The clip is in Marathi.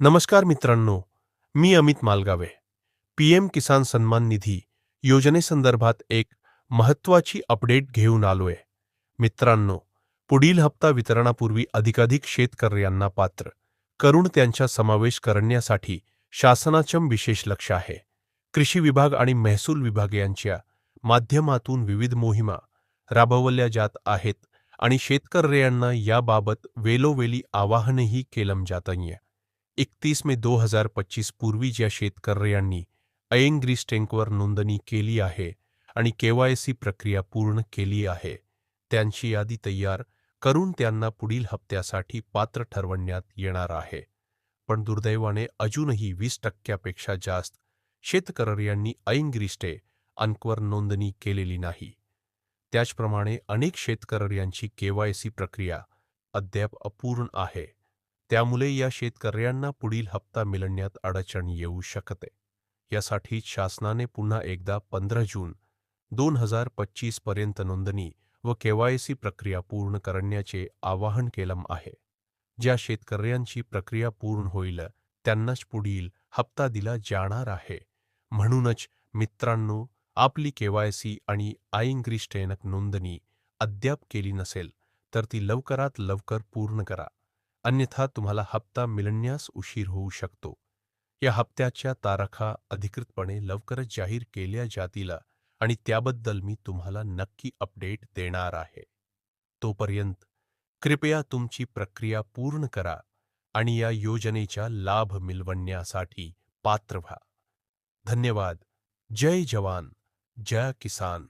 नमस्कार मित्रांनो मी अमित मालगावे. पीएम किसान सन्मान निधी योजनेसंदर्भात एक महत्त्वाची अपडेट घेऊन आलोय. मित्रांनो पुढील हप्ता वितरणापूर्वी अधिकाधिक शेतकऱ्यांना पात्र. करून त्यांचा समावेश करण्यासाठी शासनाचं विशेष लक्ष आहे. कृषी विभाग आणि महसूल विभाग यांच्या माध्यमातून विविध मोहिमा राबवल्या जात आहेत आणि शेतकऱ्यांना याबाबत वेलोवेली आवाहनही केलं जात एकतीस मे दो हजार पच्चीस पूर्वी ज्या शेतकऱ्यांनी अयंग्रीस टँकवर नोंदणी केली आहे आणि केवायसी प्रक्रिया पूर्ण केली आहे त्यांची यादी तयार करून त्यांना पुढील हप्त्यासाठी पात्र ठरवण्यात येणार आहे. पण दुर्दैवाने अजूनही वीस टक्क्यापेक्षा जास्त शेतकऱ्यांनी अयंग्रिस्टे अंकवर नोंदणी केलेली नाही. त्याचप्रमाणे अनेक शेतकऱ्यांची केवायसी प्रक्रिया अद्याप अपूर्ण आहे. त्यामुळे या शेतकऱ्यांना पुढील हप्ता मिळण्यात अडचण येऊ शकते. यासाठी शासनाने पुन्हा एकदा पंधरा जून दोन हजार पच्चीस पर्यंत नोंदणी व केवायसी प्रक्रिया पूर्ण करण्याचे आवाहन केलं आहे. ज्या शेतकऱ्यांची प्रक्रिया पूर्ण होईल त्यांनाच पुढील हप्ता दिला जाणार आहे. म्हणूनच मित्रांनो आपली केवायसी आणि आयंग्रिस्टेनक नोंदणी अद्याप केली नसेल तर ती लवकरात लवकर पूर्ण करा. अन्यथा तुम्हाला हप्ता मिळण्यास उशीर होऊ शकतो. या हप्त्याच्या तारखा अधिकृतपणे लवकरच जाहीर केल्या जातील आणि त्याबद्दल मी तुम्हाला नक्की अपडेट देणार आहे. तोपर्यंत कृपया तुमची प्रक्रिया पूर्ण करा आणि या योजनेचा लाभ मिळवण्यासाठी पात्र व्हा. धन्यवाद. जय जवान. जय किसान.